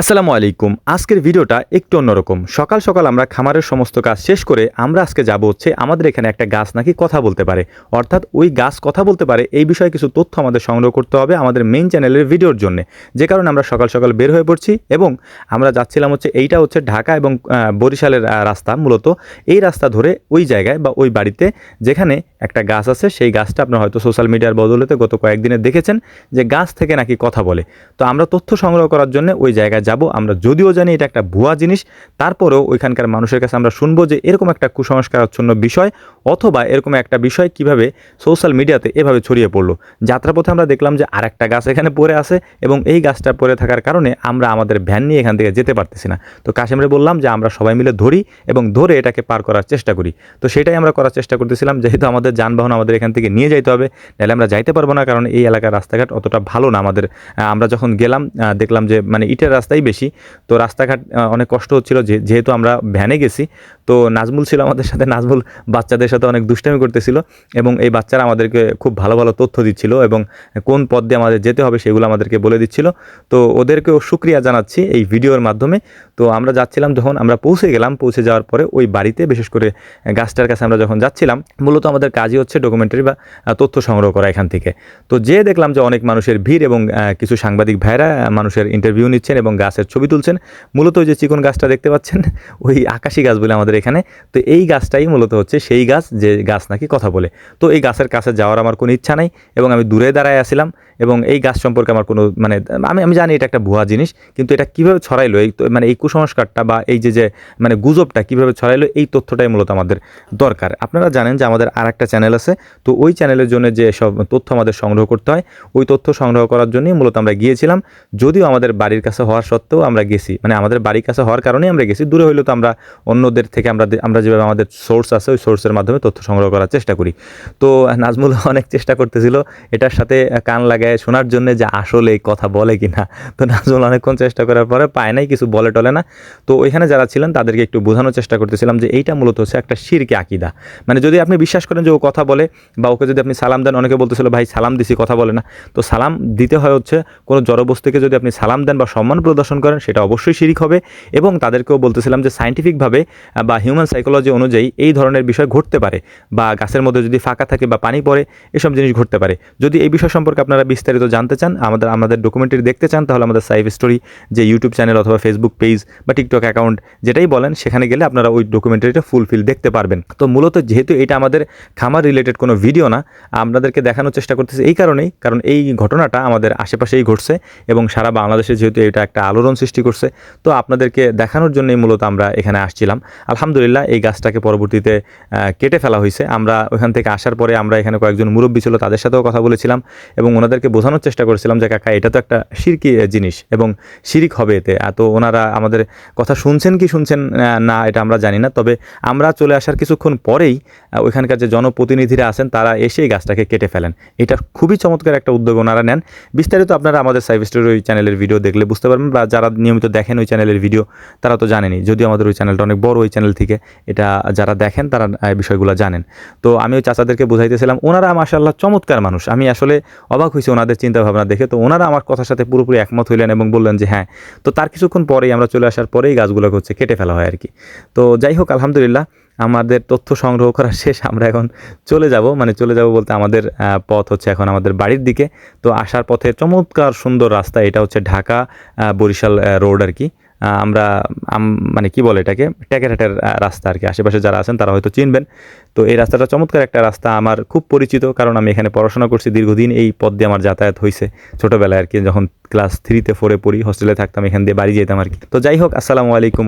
আসসালামু আলাইকুম। আজকের ভিডিওটা একটু অন্যরকম। সকাল সকাল আমরা খামারের সমস্ত কাজ শেষ করে আমরা আজকে যাব হচ্ছে আমাদের এখানে একটা গাছ নাকি কথা বলতে পারে। অর্থাৎ ওই গাছ কথা বলতে পারে, এই বিষয়ে কিছু তথ্য আমাদের সংগ্রহ করতে হবে আমাদের মেইন চ্যানেলের ভিডিওর জন্য। যে কারণে আমরা সকাল সকাল বের হয়ে পড়ছি এবং আমরা যাচ্ছিলাম হচ্ছে এইটা হচ্ছে ঢাকা এবং বরিশালের রাস্তা মূলত। এই রাস্তা ধরে ওই জায়গায় বা ওই বাড়িতে যেখানে একটা গাছ আছে, সেই গাছটা আপনার হয়তো সোশ্যাল মিডিয়ার বদলেতে গত কয়েকদিনে দেখেছেন যে গাছ থেকে নাকি কথা বলে। তো আমরা তথ্য সংগ্রহ করার জন্য ওই জায়গায় যাব, আমরা যদিও জানি এটা একটা ভুয়া জিনিস, তারপরেও ওইখানকার মানুষের কাছে আমরা শুনব যে এরকম একটা কুসংস্কারাচ্ছন্ন বিষয় অথবা এরকম একটা বিষয় কীভাবে সোশ্যাল মিডিয়াতে এভাবে ছড়িয়ে পড়ল। যাত্রাপথে আমরা দেখলাম যে আর একটা গাছ এখানে পড়ে আছে এবং এই গাছটা পড়ে থাকার কারণে আমরা আমাদের ভ্যান নিয়ে এখান থেকে যেতে পারতেছি না। তো কাশিমরে বললাম যে আমরা সবাই মিলে ধরি এবং ধরে এটাকে পার করার চেষ্টা করি। তো সেটাই আমরা করার চেষ্টা করতেছিলাম, যেহেতু আমাদের যানবাহন আমাদের এখান থেকে নিয়ে যাইতে হবে, নাহলে আমরা যাইতে পারব না, কারণ এই এলাকার রাস্তাঘাট অতটা ভালো না আমাদের। আমরা যখন গেলাম দেখলাম যে মানে ইটের রাস্তাই বেশি। তো রাস্তাঘাট অনেক কষ্ট হচ্ছিল, যে, যেহেতু আমরা ভ্যানে গেছি, তো নাজমুল ছিল আমাদের সাথে, নাজমুল বাচ্চাদের সাথে অনেক দুষ্টামি করতেছিল এবং এই বাচ্চারা আমাদেরকে খুব ভালো ভালো তথ্য দিচ্ছিল এবং কোন পথ দিয়ে আমাদের যেতে হবে সেগুলো আমাদেরকে বলে দিচ্ছিল। তো ওদেরকেও সুক্রিয়া জানাচ্ছি এই ভিডিওর মাধ্যমে। তো আমরা যাচ্ছিলাম যখন আমরা পৌঁছে গেলাম, পৌঁছে যাওয়ার পরে ওই বাড়িতে বিশেষ করে গাছটার কাছে আমরা যখন যাচ্ছিলাম, মূলত আমাদের কাজই হচ্ছে ডকুমেন্টারি বা তথ্য সংগ্রহ করা এখান থেকে। তো যে দেখলাম যে অনেক মানুষের ভিড় এবং কিছু সাংবাদিক ভাইরা মানুষের ইন্টারভিউ নিচ্ছেন এবং গাছের ছবি তুলছেন। মূলত ওই যে চিকন গাছটা দেখতে পাচ্ছেন, ওই আকাশি গাছ বলে আমাদের এখানে। তো এই গাছটাই মূলত হচ্ছে সেই গাছ যে গাছ নাকি কথা বলে। তো এই গাছের কাছে যাওয়ার আমার কোনো ইচ্ছা নাই এবং আমি দূরে দাঁড়ায় আসছিলাম এবং এই গাছ সম্পর্কে আমার কোনো মানে আমি আমি জানি এটা একটা ভুয়া জিনিস, কিন্তু এটা কীভাবে ছড়াইলো? এই মানে এই কুসংস্কারটা বা এই যে যে মানে গুজবটা কীভাবে ছড়াইলো? এই তথ্যটাই মূলত আমাদের দরকার। আপনারা জানেন যে আমাদের আর একটা চ্যানেল আছে, তো ওই চ্যানেলের জন্য যে সব তথ্য আমাদের সংগ্রহ করতে হয়, ওই তথ্য সংগ্রহ করার জন্যই মূলত আমরা গিয়েছিলাম। যদিও আমাদের বাড়ির কাছে হওয়ার সত্ত্বেও আমরা গেছি মানে আমাদের বাড়ির কাছে হওয়ার কারণেই আমরা গেছি। দূরে হইলেও তো আমরা অন্যদের থেকে আমরা আমরা যেভাবে আমাদের সোর্স আছে, ওই সোর্সের মাধ্যমে তথ্য সংগ্রহ করার চেষ্টা করি। তো নাজমুল অনেক চেষ্টা করতেছিল, এটার সাথে কান লাগায় শোনার জন্য যে আসলে এই কথা বলে কিনা। তো নাজমুল অনেকক্ষণ চেষ্টা করার পরে পায় নাই, কিছু বলে টলে না। তো ওইখানে যারা ছিলেন, তাদেরকে একটু বোঝানোর চেষ্টা করতেছিলাম যে এইটা মূলত হচ্ছে একটা শিরকে আকিদা। মানে যদি আপনি বিশ্বাস করেন যে ও কথা বলে বা ওকে যদি আপনি সালাম দেন, অনেকে বলতেছিল, ভাই, সালাম দিছি, কথা বলে না। তো সালাম দিতে হয় হচ্ছে কোনো জড়বস্তুকে যদি আপনি সালাম দেন বা সম্মান প্রদর্শন করেন, সেটা অবশ্যই শিরিক হবে। এবং তাদেরকেও বলতেছিলাম যে সাইন্টিফিকভাবে বা হিউম্যান সাইকোলজি অনুযায়ী এই ধরনের বিষয় ঘটতে পারে। বা গাছের মধ্যে যদি ফাঁকা থাকে বা পানি পড়ে, এসব জিনিস ঘটতে পারে। যদি এই বিষয় সম্পর্কে আপনারা বিস্তারিত জানতে চান, আমাদের আমাদের ডকুমেন্টারি দেখতে চান, তাহলে আমাদের সাইভ স্টোরি যে ইউটিউব চ্যানেল অথবা ফেসবুক পেজ বা টিকটক অ্যাকাউন্ট যেটাই বলেন, সেখানে গেলে আপনারা ওই ডকুমেন্টারিটা ফুলফিল দেখতে পারবেন। তো মূলত যেহেতু এটা আমাদের খামার রিলেটেড কোনো ভিডিও না, আপনাদেরকে দেখানোর চেষ্টা করতেছি এই কারণেই, কারণ এই ঘটনাটা আমাদের আশেপাশেই ঘটছে এবং সারা বাংলাদেশে যেহেতু এটা একটা আলোড়ন সৃষ্টি করছে, তো আপনাদেরকে দেখানোর জন্যই মূলত আমরা এখানে আসছিলাম। আলহামদুলিল্লাহ, এই গাছটাকে পরবর্তীতে কেটে ফেলা হয়েছে। আমরা ওখান থেকে আসার পরে আমরা এখানে কয়েকজন মুরব্বী ছিল, তাদের সাথেও কথা বলেছিলাম এবং ওনাদেরকে বোঝানোর চেষ্টা করেছিলাম যে কাকা এটা তো একটা শিরকি জিনিস এবং শিরিক হবে এতে। আহ, তো ওনারা আমাদের কথা শুনছেন কি শুনছেন না এটা আমরা জানি না। তবে আমরা চলে আসার কিছুক্ষণ পরেই ওইখানকার যে জনপ্রতিনিধিরা আছেন তারা এসে এই গাছটাকে কেটে ফেলেন। এটা খুবই চমৎকার একটা উদ্যোগ ওনারা নেন। বিস্তারিত আপনারা আমাদের সাইভ স্টোরি ওই চ্যানেলের ভিডিও দেখলে বুঝতে পারবেন বা যারা নিয়মিত দেখেন ওই চ্যানেলের ভিডিও তারা তো জানেনি যদিও আমাদের ওই চ্যানেলটা অনেক বড় ওই চ্যানেল থেকে এটা যারা দেখেন তারা বিষয়গুলো জানেন। তো আমি ওই চাচাদেরকে বুঝাইতেছিলাম ওনারা মাসাল্লাহ চমৎকার মানুষ। আমি আসলে অবাক হয়েছি ওনাদের চিন্তা ভাবনা দেখে, তো ওনারা আমার কথার সাথে পুরোপুরি একমত হইলেন এবং বললেন যে হ্যাঁ। তো তার কিছুক্ষণ পরেই আমরা চলে আসার পরেই গাছগুলোকে হচ্ছে কেটে ফেলা হয় আর কি তো যাই হোক, আলহামদুলিল্লাহ, আমাদের তথ্য সংগ্রহ করা শেষ। আমরা এখন চলে যাব মানে চলে যাব বলতে আমাদের পথ হচ্ছে এখন আমাদের বাড়ির দিকে। তো আসার পথে চমৎকার সুন্দর রাস্তা, এটা হচ্ছে ঢাকা বরিশাল রোড আর কি আমরা মানে কি বলে এটাকে? ট্যাকেরহাটের রাস্তা আর কি। আশেপাশে যারা আছেন তারা হয়তো চিনবেন। তো এই রাস্তাটা চমৎকার একটা রাস্তা, আমার খুব পরিচিত, কারণ আমি এখানে পড়াশোনা করছি দীর্ঘদিন। এই পদ দিয়ে আমার যাতায়াত হয়েছে ছোটোবেলায় আর কি। যখন ক্লাস থ্রিতে, ফোরে পড়ি, হোস্টেলে থাকতাম, এখান দিয়ে বাড়ি যেতাম আর কি। তো যাই হোক, আসসালামু আলাইকুম